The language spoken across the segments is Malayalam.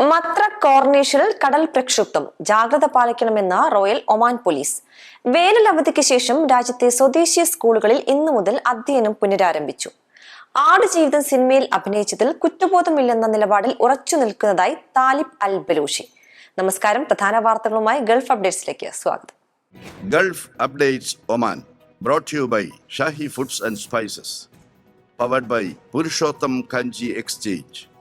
മത്ര കോർണേഷനിൽ കടൽ പ്രക്ഷുബ്ധം. ജാഗ്രത പാലിക്കണമെന്ന് റോയൽ ഒമാൻ പോലീസ്. വേനൽ അവധിക്ക് ശേഷം രാജ്യത്തെ സ്വദേശീയ സ്കൂളുകളിൽ ഇന്നു മുതൽ അധ്യയനം പുനരാരംഭിച്ചു. ആടുജീവിതം സിനിമയിൽ അഭിനയിച്ചതിൽ കുറ്റബോധമില്ലെന്ന നിലപാടിൽ ഉറച്ചു നിൽക്കുന്നതായി താലിബ് അൽ ബലൂഷി നമസ്കാരം. പ്രധാന വാർത്തകളുമായി ഗൾഫ് അപ്ഡേറ്റ്സിലേക്ക് സ്വാഗതം. Gulf updates Oman brought you by Shahi foods and spices powered by Purushottam Kanji exchange.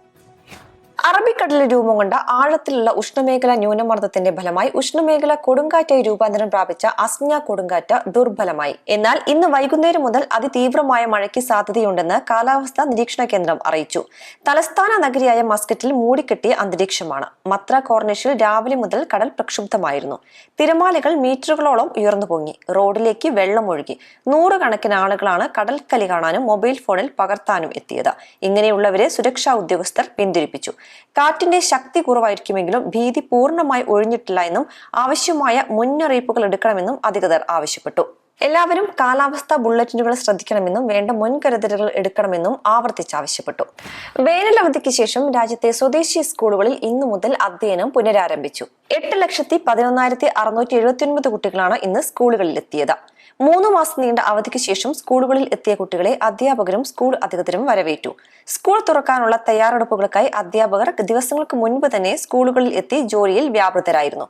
അറബിക്കടലിൽ രൂപം കൊണ്ട ആഴത്തിലുള്ള ഉഷ്ണമേഖല ന്യൂനമർദ്ദത്തിന്റെ ഫലമായി ഉഷ്ണമേഖല കൊടുങ്കാറ്റായി രൂപാന്തരം പ്രാപിച്ച അസ്ഞ കൊടുങ്കാറ്റ് ദുർബലമായി. എന്നാൽ ഇന്ന് വൈകുന്നേരം മുതൽ അതിതീവ്രമായ മഴയ്ക്ക് സാധ്യതയുണ്ടെന്ന് കാലാവസ്ഥാ നിരീക്ഷണ കേന്ദ്രം അറിയിച്ചു. തലസ്ഥാന നഗരിയായ മസ്കറ്റിൽ മൂടിക്കെട്ടിയ അന്തരീക്ഷമാണ്. മത്ര കോർണിഷിൽ രാവിലെ മുതൽ കടൽ പ്രക്ഷുബ്ധമായിരുന്നു. തിരമാലകൾ മീറ്ററുകളോളം ഉയർന്നു പൊങ്ങി. റോഡിലേക്ക് വെള്ളം ഒഴുകി. നൂറുകണക്കിന് ആളുകളാണ് കടൽക്കലി കാണാനും മൊബൈൽ ഫോണിൽ പകർത്താനും എത്തിയത്. ഇങ്ങനെയുള്ളവരെ സുരക്ഷാ ഉദ്യോഗസ്ഥർ പിന്തിരിപ്പിച്ചു. കാറ്റിന്റെ ശക്തി കുറവായിരിക്കുമെങ്കിലും ഭീതി പൂർണമായി ഒഴിഞ്ഞിട്ടില്ല എന്നും ആവശ്യമായ മുന്നറിയിപ്പുകൾ എടുക്കണമെന്നും അധികൃതർ ആവശ്യപ്പെട്ടു. എല്ലാവരും കാലാവസ്ഥാ ബുള്ളറ്റിനുകൾ ശ്രദ്ധിക്കണമെന്നും വേണ്ട മുൻകരുതലുകൾ എടുക്കണമെന്നും ആവർത്തിച്ചാവശ്യപ്പെട്ടു വേനൽ അവധിക്ക് ശേഷം രാജ്യത്തെ സ്വദേശി സ്കൂളുകളിൽ ഇന്നു മുതൽ അധ്യയനം പുനരാരംഭിച്ചു. എട്ട് ലക്ഷത്തി പതിനൊന്നായിരത്തി അറുന്നൂറ്റി എഴുപത്തി ഒൻപത് കുട്ടികളാണ് ഇന്ന് സ്കൂളുകളിൽ എത്തിയത് മൂന്ന് മാസം നീണ്ട അവധിക്ക് ശേഷം സ്കൂളുകളിൽ എത്തിയ കുട്ടികളെ അധ്യാപകരും സ്കൂൾ അധികൃതരും വരവേറ്റു. സ്കൂൾ തുറക്കാനുള്ള തയ്യാറെടുപ്പുകൾക്കായി അധ്യാപകർ ദിവസങ്ങൾക്ക് മുൻപ് തന്നെ സ്കൂളുകളിൽ എത്തി ജോലിയിൽ വ്യാപൃതരായിരുന്നു.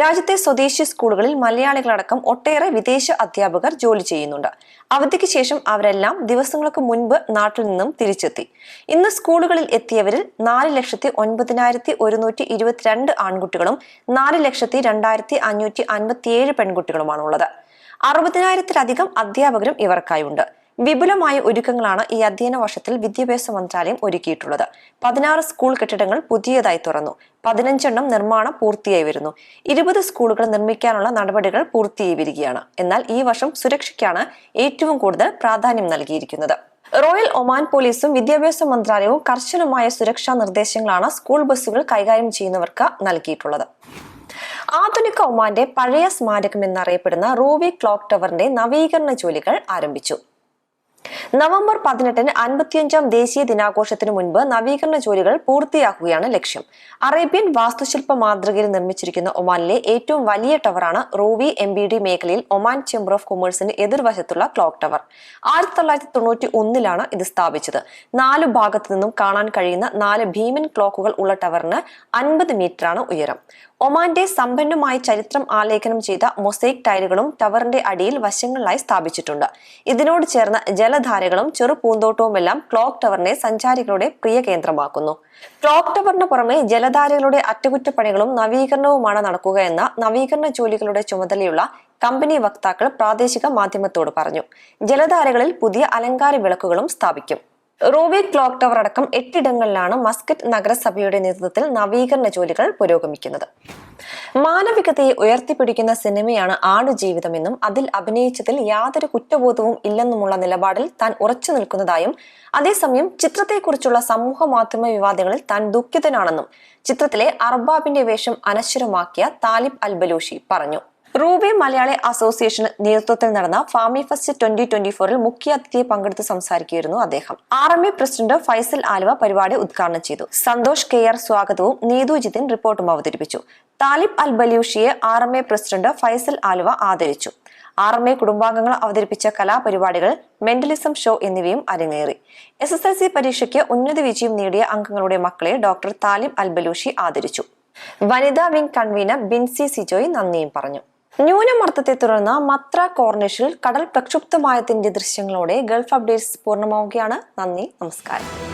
രാജ്യത്തെ സ്വദേശി സ്കൂളുകളിൽ മലയാളികളടക്കം ഒട്ടേറെ വിദേശ അധ്യാപകർ ജോലി ചെയ്യുന്നുണ്ട്. അവധിക്ക് ശേഷം അവരെല്ലാം ദിവസങ്ങൾക്ക് മുൻപ് നാട്ടിൽ നിന്നും തിരിച്ചെത്തി. ഇന്ന് സ്കൂളുകളിൽ എത്തിയവരിൽ നാല് ലക്ഷത്തി ഒൻപതിനായിരത്തി ഒരുന്നൂറ്റി ഇരുപത്തിരണ്ട് ആൺകുട്ടികളും നാല് ലക്ഷത്തി രണ്ടായിരത്തി അഞ്ഞൂറ്റി അൻപത്തിയേഴ് പെൺകുട്ടികളുമാണുള്ളത്. അറുപതിനായിരത്തിലധികം അധ്യാപകരും ഇവർക്കായുണ്ട്. വിപുലമായ ഒരുക്കങ്ങളാണ് ഈ അധ്യയന വർഷത്തിൽ വിദ്യാഭ്യാസ മന്ത്രാലയം ഒരുക്കിയിട്ടുള്ളത്. പതിനാറ് സ്കൂൾ കെട്ടിടങ്ങൾ പുതിയതായി തുറന്നു. പതിനഞ്ചെണ്ണം നിർമ്മാണം പൂർത്തിയായി വരുന്നു. ഇരുപത് സ്കൂളുകൾ നിർമ്മിക്കാനുള്ള നടപടികൾ പൂർത്തിയായി വരികയാണ്. എന്നാൽ ഈ വർഷം സുരക്ഷയ്ക്കാണ് ഏറ്റവും കൂടുതൽ പ്രാധാന്യം നൽകിയിരിക്കുന്നത്. റോയൽ ഒമാൻ പോലീസും വിദ്യാഭ്യാസ മന്ത്രാലയവും കർശനമായ സുരക്ഷാ നിർദ്ദേശങ്ങളാണ് സ്കൂൾ ബസ്സുകൾ കൈകാര്യം ചെയ്യുന്നവർക്ക് നൽകിയിട്ടുള്ളത്. ആധുനിക ഒമാന്റെ പഴയ സ്മാരകം എന്നറിയപ്പെടുന്ന റൂവി ക്ലോക്ക് ടവറിന്റെ നവീകരണ ജോലികൾ ആരംഭിച്ചു. നവംബർ പതിനെട്ടിന് അൻപത്തിയഞ്ചാം ദേശീയ ദിനാഘോഷത്തിന് മുൻപ് നവീകരണ ജോലികൾ പൂർത്തിയാക്കുകയാണ് ലക്ഷ്യം. അറേബ്യൻ വാസ്തുശില്പ മാതൃകയിൽ നിർമ്മിച്ചിരിക്കുന്ന ഒമാനിലെ ഏറ്റവും വലിയ ടവറാണ് റൂവി എം ബി ഡി മേഖലയിൽ ഒമാൻ ചേംബർ ഓഫ് കൊമേഴ്സിന് എതിർവശത്തുള്ള ക്ലോക്ക് ടവർ. ആയിരത്തി തൊള്ളായിരത്തി തൊണ്ണൂറ്റി ഒന്നിലാണ് ഇത് സ്ഥാപിച്ചത്. നാല് ഭാഗത്തു നിന്നും കാണാൻ കഴിയുന്ന നാല് ഭീമൻ ക്ലോക്കുകൾ ഉള്ള ടവറിന് അൻപത് മീറ്ററാണ് ഉയരം. ഒമാന്റെ സമ്പന്നമായ ചരിത്രം ആലേഖനം ചെയ്ത മൊസൈക് ടൈലുകളും ടവറിന്റെ അടിയിൽ വശങ്ങളിലായി സ്ഥാപിച്ചിട്ടുണ്ട്. ഇതിനോട് ചേർന്ന ജലധാരകളും ചെറു പൂന്തോട്ടവുമെല്ലാം ക്ലോക്ക് ടവറിനെ സഞ്ചാരികളുടെ പ്രിയ കേന്ദ്രമാക്കുന്നു. ക്ലോക്ക് ടവറിന് പുറമെ ജലധാരകളുടെ അറ്റകുറ്റപ്പണികളും നവീകരണവുമാണ് നടക്കുക എന്ന നവീകരണ ജോലികളുടെ ചുമതലയുള്ള കമ്പനി വക്താക്കൾ പ്രാദേശിക മാധ്യമത്തോട് പറഞ്ഞു. ജലധാരകളിൽ പുതിയ അലങ്കാര വിളക്കുകളും സ്ഥാപിക്കും. റോവി ക്ലോക്ക് ടവർ അടക്കം എട്ടിടങ്ങളിലാണ് മസ്കറ്റ് നഗരസഭയുടെ നേതൃത്വത്തിൽ നവീകരണ ജോലികൾ പുരോഗമിക്കുന്നത്. മാനവികതയെ ഉയർത്തിപ്പിടിക്കുന്ന സിനിമയാണ് ആടുജീവിതമെന്നും അതിൽ അഭിനയിച്ചതിൽ യാതൊരു കുറ്റബോധവും ഇല്ലെന്നുമുള്ള നിലപാടിൽ താൻ ഉറച്ചു നിൽക്കുന്നതായും അതേസമയം ചിത്രത്തെക്കുറിച്ചുള്ള സമൂഹ മാധ്യമ വിവാദങ്ങളിൽ താൻ ദുഃഖിതനാണെന്നും ചിത്രത്തിലെ അർബാബിന്റെ വേഷം അനശ്വരമാക്കിയ താലിബ് അൽബലൂഷി പറഞ്ഞു. റൂബി മലയാളി അസോസിയേഷൻ നേതൃത്വത്തിൽ നടന്ന ഫാമി ഫെസ്റ്റ് ട്വന്റി ട്വന്റി ഫോറിൽ മുഖ്യ അതിഥിയെ പങ്കെടുത്ത് സംസാരിക്കുകയായിരുന്നു അദ്ദേഹം. R M A president Faisal Aluva പരിപാടി ഉദ്ഘാടനം ചെയ്തു. സന്തോഷ് കെ ആർ സ്വാഗതവും നീതു ജിതിൻ റിപ്പോർട്ടും അവതരിപ്പിച്ചു. Talib Al ബലൂഷിയെ R M A president Faisal Aluva ആദരിച്ചു. ആർ എം എ കുടുംബാംഗങ്ങൾ അവതരിപ്പിച്ച കലാപരിപാടികൾ മെന്റലിസം ഷോ എന്നിവയും അരങ്ങേറി. എസ് എസ് എൽ സി പരീക്ഷയ്ക്ക് ഉന്നത വിജയം നേടിയ അംഗങ്ങളുടെ മക്കളെ ഡോക്ടർ താലിബ് അൽ ബലൂഷി ആദരിച്ചു. വനിതാ വിംഗ് കൺവീനർ ബിൻസി സിജോയ് നന്ദിയും പറഞ്ഞു. ന്യൂനമർദ്ദത്തെ തുടർന്ന് മത്ര കോർണിഷിൽ കടൽ പ്രക്ഷുബ്ധമായതിന്റെ ദൃശ്യങ്ങളോടെ ഗൾഫ് അപ്ഡേറ്റ്സ് പൂർണമാവുകയാണ്. നന്ദി നമസ്കാരം.